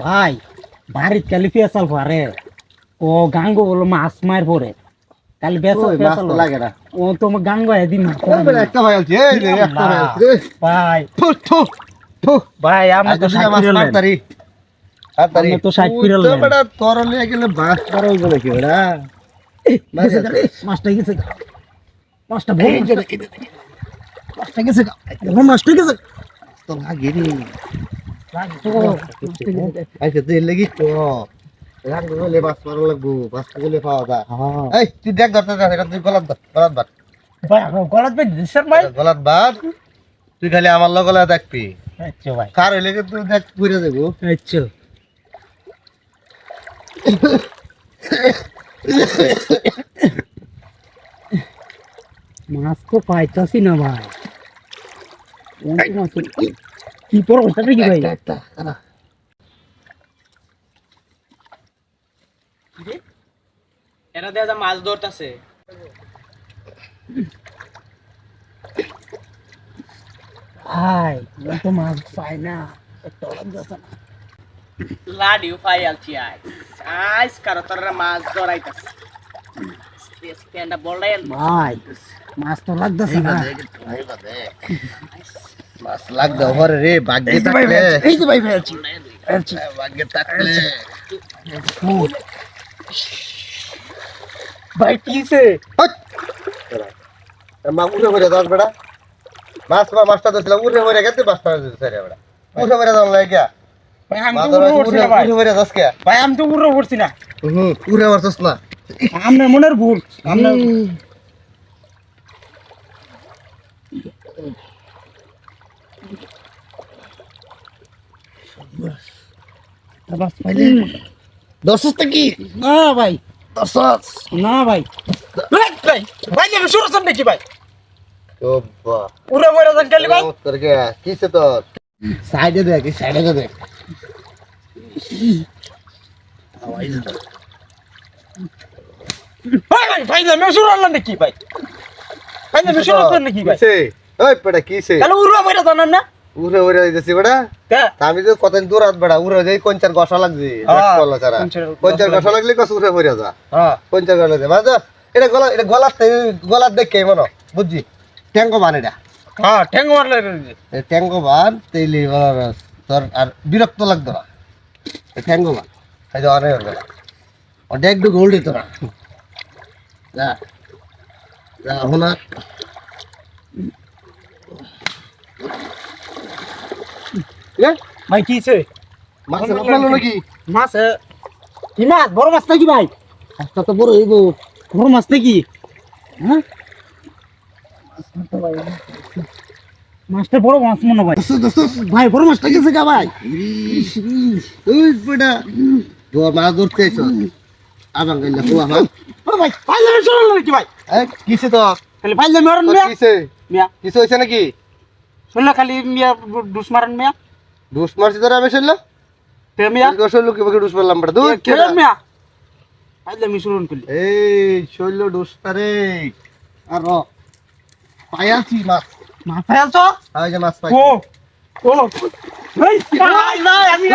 ভাই বাড়িত কালি পেঁচাল পারে ও গাঙ্গো বলো মাছ মার পরে। কালি পেঁচাল পেঁচাল লাগে না। ও তোমার গাঙ্গো এদিন একটা ভাই আছে ভাই ভাই। তো মাছ মারতারি। মারতারি। তো তো লইলাম। বেটা তোর গেলে মাছটা গেছে। মাছটা ভোর মাছটা গেছে মাছটা গেছে তো লাগে রে। ও, মাছটা গেছে গা। আচ্ছা, তুই লেগি তো। মারা লাগবো, পাওয়া যায়। এই, তুই দেখ ধরতে দেখ, এটা তুই গলাত গলাত গলাত দিছেন ভাই গলাত। তুই খালি আমার লগে লগে দেখবি আচ্ছা ভাই কার হইলে তুই দেখ পুরে দেবো আচ্ছা মাছ তো পাইতাছি না ভাই? কি পর ওটাটা কি ভাই? একটা, দাঁড়া। এরা দেখা যায় মাছ ধরতেছে। ভাই তো মাছ পাই না। একটা লাগতেছে না। লাডিও পাই আলছি আজ আজ কারও তোরা মাছ ধরাইতেছে। ভাই মাছ তো লাগতেছে না। রে ভাগ্যে থাকলে। এই যে ভাই ফেলছি ফেলছি। ভাগ্যে থাকলে। ভাই কিসে মা উঠে পড়ে দশ বেড়া। মাছ মা মাছটা তো ছিল উঠে পড়ে গেছে মাছটা দিছে রে বেড়া। উঠে পড়ে দাও লাগে। কে ভাই আমি মা তো তো উড়ে উঠছি না ভাই। উঠে পড়ে দশ কে? ভাই আমি তো উড়ে উঠছি না। হুম আপনার মনের ভুল মাছ পাইলে দশস কি? না ভাই। দশস না ভাই। ভাই ভাই আমি শুরু করছেন নাকি ভাই? বাহ মরে যান কালি ভাই। কে? কিসে তোর? সাইডে দেখ সাইডে দেখ। ভাই ভাই ভাই আমি শুরু করলাম নাকি ভাই? ভাই আমি শুরু করছেন নাকি ভাই? ওই পেটা কিসে? তাহলে উড়ে মরে জানান না? উড়ে উড়ে যাইতেছি আমি তো কতদিন দূর হাত বেড়া উড়ে যাই কঞ্চার গসা লাগছে হ্যাঁ, কলা ছাড়া। কঞ্চার গসা লাগলে কস উড়ে পড়ে যা। হ্যাঁ। কঞ্চার গসা লাগছে। মানে এটা গলা এটা গলার গলার দেখে মনো বুঝছি? ট্যাঙ্কো বান এটা। হ্যাঁ ট্যাঙ্কো বান তেইলি বলার তোর আর বিরক্ত লাগতো না। এই ট্যাঙ্কো বান এই যে অনেক গেল ওটা একটু গোল্ড দিত না। যা যা হোনা ভাই কিছে মাছ আপনার নাকি? মাছ এ, কি মাছ? বড় মাছ নাকি ভাই? মাছটা তো বড় হইব। বড় মাছ নাকি? হ্যাঁ? মাছটা বড় মাছ মনে হয়। দোস্ত দোস্ত ভাই বড় মাছটা গেছে গা ভাই? ওই বেটা। তোর মাছ ধরতে আইছ? আবাং গেলে হুয়া? মা ও ভাই পাইলে চলে নাকি ভাই? এই কিসে তো খালি পাইলে মারেন তোর মিয়া। মিয়া। কিছু হইছে নাকি? শুনলে খালি মিয়া ডুস মারেন মিয়া। ডুস মারছি তোর আমি শুনলাম তে মিয়া তোর শৈল কি বকে ডুস মারলাম বেটা? দুই কে মিয়া পাইলে আমি করলি। এই শৈল ডুস পারে আর র পায়াছি মাছ। মাছ তো এই যে মাছ পাই ও ও। এই ভাই ভাই আমি